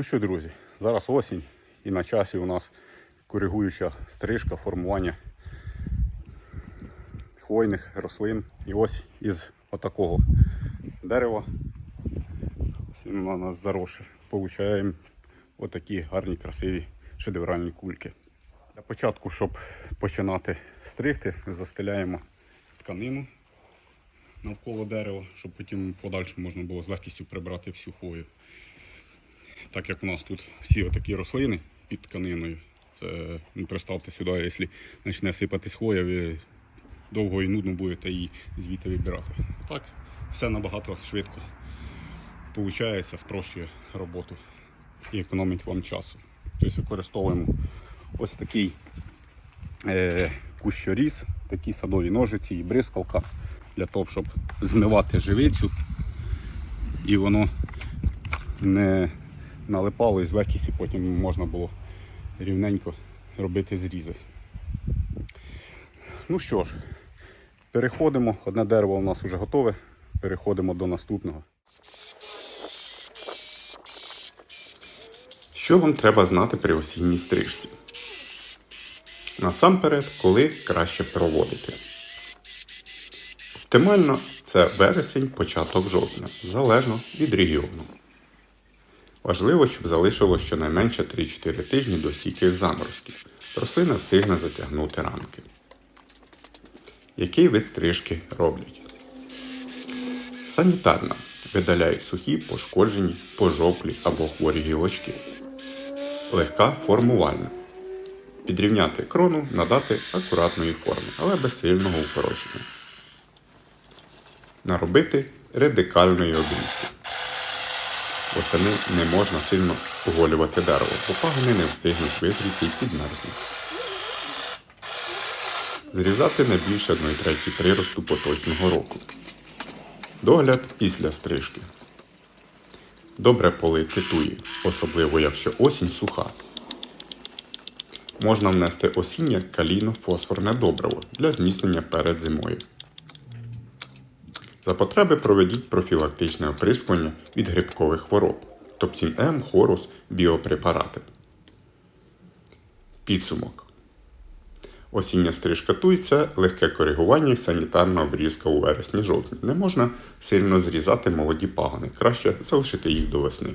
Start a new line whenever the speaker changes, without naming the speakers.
Ну що, друзі, зараз осінь і на часі у нас коригуюча стрижка, формування хвойних рослин. І ось із отакого дерева, ось він у нас заросше, получаємо отакі гарні, красиві шедевральні кульки. Для початку, щоб починати стригти, застеляємо тканину навколо дерева, щоб потім в подальшому можна було з легкістю прибрати всю хвою. Так як у нас тут всі отакі рослини під тканиною, це ну, представте сюди, якщо почне сипатись хвоя, ви довго і нудно будете її звідти вибирати. Так, все набагато швидко виходить, спрощує роботу і економить вам часу. Тобто використовуємо ось такий е, кущоріз, такі садові ножиці і бризкалка для того, щоб змивати живицю і воно не налипало і з легкістю потім можна було рівненько робити зрізи. Ну що ж, переходимо. Одне дерево у нас вже готове. Переходимо до наступного.
Що вам треба знати при осінній стрижці? Насамперед, коли краще проводити. Оптимально це вересень, початок жовтня, залежно від регіону. Важливо, щоб залишилось щонайменше 3-4 тижні до стійких заморозків. Рослина встигне затягнути ранки. Який вид стрижки роблять? Санітарна. Видаляють сухі, пошкоджені, пожовклі або хворі гілочки. Легка формувальна. Підрівняти крону, надати акуратної форми, але без сильного укорочення. Наробити радикальної обрізки. Восени не можна сильно оголювати дерево, бо пагони не встигнуть визріти і підмерзнуть. Зрізати не більше 1 треті приросту поточного року. Догляд після стрижки. Добре полити туї, особливо якщо осінь суха. Можна внести осіннє калійно-фосфорне добриво для зміцнення перед зимою. За потреби проведіть профілактичне оприскування від грибкових хвороб, Топсін-М, хорус, біопрепарати. Підсумок. Осіння стрижка туй – легке коригування і санітарна обрізка у вересні-жовтні. Не можна сильно зрізати молоді пагони, краще залишити їх до весни.